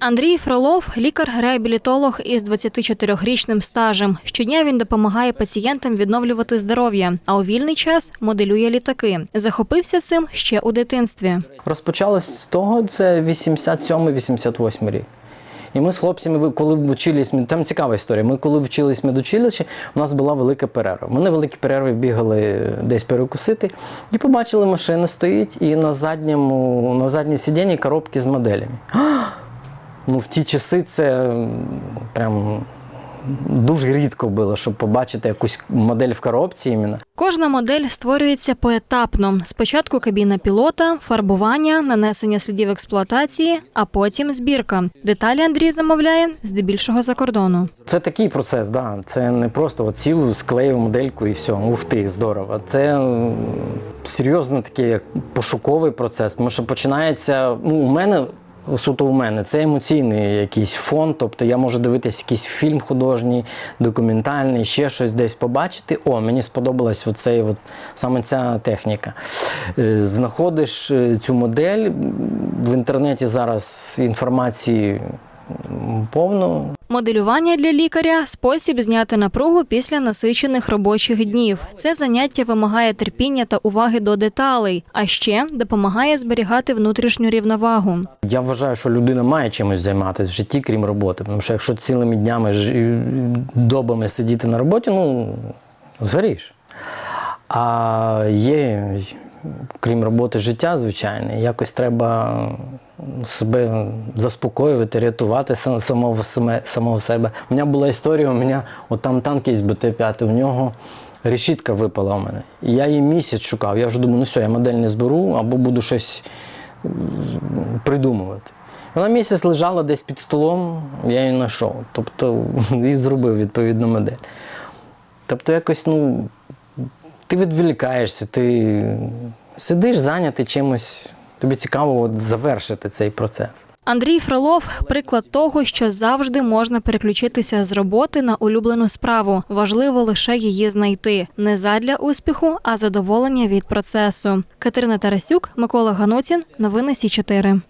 Андрій Фролов лікар-реабілітолог із 24-річним стажем. Щодня він допомагає пацієнтам відновлювати здоров'я, а у вільний час моделює літаки. Захопився цим ще у дитинстві. Розпочалось з того, це 87-88 рік. І ми з хлопцями, коли вчились, там цікава історія. Ми коли вчились медучилищі, у нас була велика перерва. Ми на великі перерви бігали десь перекусити і побачили, машина стоїть, і на задньому, на задній сидінні коробки з моделями. Ну, в ті часи це прям дуже рідко було, щоб побачити якусь модель в коробці іменно. Кожна модель створюється поетапно. Спочатку кабіна пілота, фарбування, нанесення слідів експлуатації, а потім збірка. Деталі Андрій замовляє здебільшого за кордону. Це такий процес, да. Це не просто от сів, склеїв модельку і все. Ух ти, здорово. Це серйозно такий пошуковий процес. Тому що починається. Ну, у мене. Суто у мене це емоційний якийсь фон, тобто я можу дивитися якийсь фільм художній, документальний, ще щось десь побачити. О, мені сподобалась оцей, от, саме ця техніка. Е, Знаходиш е, цю модель. В інтернеті зараз інформації повно. Моделювання для лікаря спосіб зняти напругу після насичених робочих днів. Це заняття вимагає терпіння та уваги до деталей, а ще допомагає зберігати внутрішню рівновагу. Я вважаю, що людина має чимось займатися в житті, крім роботи. Тому що якщо цілими днями добами сидіти на роботі, ну згоріш. А є, крім роботи, життя звичайне. Якось треба себе заспокоювати, рятувати самого, самого себе. У мене була історія, у мене от там танк є БТ-5, у нього решітка випала у мене. І я її місяць шукав. Я вже думаю, ну все, я модель не зберу або буду щось придумувати. Вона місяць лежала десь під столом, я її знайшов. Тобто і зробив відповідну модель. Тобто, якось, ну, ти відволікаєшся, ти сидиш зайнятий чимось, тобі цікаво от завершити цей процес. Андрій Фролов приклад того, що завжди можна переключитися з роботи на улюблену справу. Важливо лише її знайти не задля успіху, а задоволення від процесу. Катерина Тарасюк, Микола Ганутін. Новини Сі 4